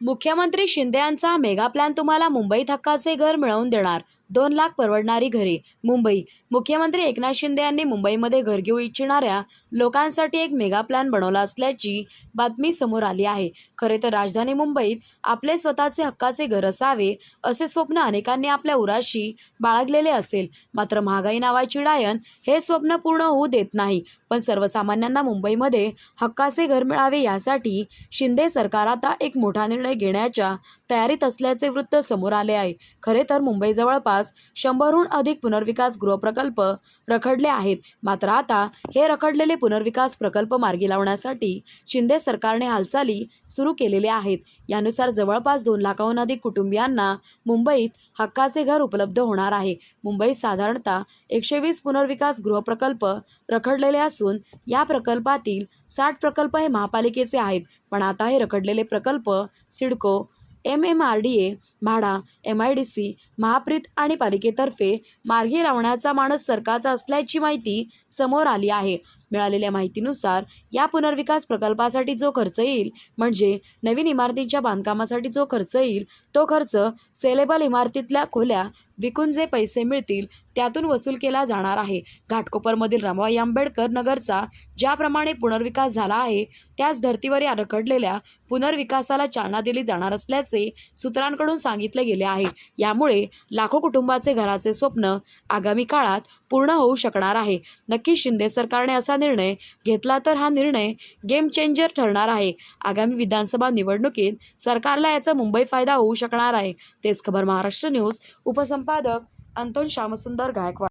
मुख्यमंत्री शिंदे यांचा mega plan तुम्हाला मुंबईत हक्काचे घर मिळवून देणार. दोन लाख परवडणारी घरे. मुंबई. मुख्यमंत्री एकनाथ शिंदे यांनी मुंबईमध्ये घर घेऊ इच्छिणाऱ्या लोकांसाठी एक मेगा प्लॅन बनवला असल्याची बातमी समोर आली आहे. खरे तर राजधानी मुंबईत आपले स्वतःचे हक्काचे घर असावे असे स्वप्न अनेकांनी आपल्या उराशी बाळगलेले असेल. मात्र महागाई नावाची डायन हे स्वप्न पूर्ण होऊ देत नाही. पण सर्वसामान्यांना मुंबईमध्ये हक्काचे घर मिळावे यासाठी शिंदे सरकार आता एक मोठा निर्णय घेण्याच्या तयारीत असल्याचे वृत्त समोर आले आहे. खरे तर मुंबई जवळपास शंभरहून अधिक पुनर्विकास गृहप्रकल्प रखडले आहेत. मात्र आता हे रखडलेले पुनर्विकास प्रकल्प मार्गी लावण्यासाठी शिंदे सरकारने हालचाली सुरू केलेल्या आहेत. यानुसार जवळपास दोन लाखाहून अधिक कुटुंबियांना मुंबईत हक्काचे घर उपलब्ध होणार आहे. मुंबईत साधारणतः एकशे वीस पुनर्विकास गृहप्रकल्प रखडलेले असून या प्रकल्पातील साठ प्रकल्प हे महापालिकेचे आहेत. पण आता हे रखडलेले प्रकल्प CIDCO M M R D A MHADA M I D C Mahapreet आणि पालिकेतर्फे मार्गी लावण्याचा मानस सरकारचा असल्याची माहिती समोर आली आहे. मिळालेल्या माहितीनुसार या पुनर्विकास प्रकल्पासाठी जो खर्च येईल म्हणजे नवीन इमारतींच्या बांधकामासाठी जो खर्च येईल तो खर्च सेलेबल इमारतीतल्या खोल्या विकून जे पैसे मिळतील त्यातून वसूल केला जाणार आहे. घाटकोपरमधील रामबाई आंबेडकर नगरचा ज्याप्रमाणे पुनर्विकास झाला आहे त्याच धर्तीवर या रखडलेल्या पुनर्विकासाला चालना दिली जाणार असल्याचे सूत्रांकडून सांगितले गेले आहे. यामुळे लाखो कुटुंबाचे घराचे स्वप्न आगामी काळात पूर्ण होऊ शकणार आहे. नक्कीच शिंदे सरकारने असा निर्णय घेतला तर हा निर्णय गेम चेंजर ठरणार आहे. आगामी विधानसभा निवडणुकीत सरकारला याचा मुंबई फायदा होऊ शकणार आहे. तेच खबर महाराष्ट्र न्यूज उपसंपादक अंतोन श्यामसुंदर गायकवाड.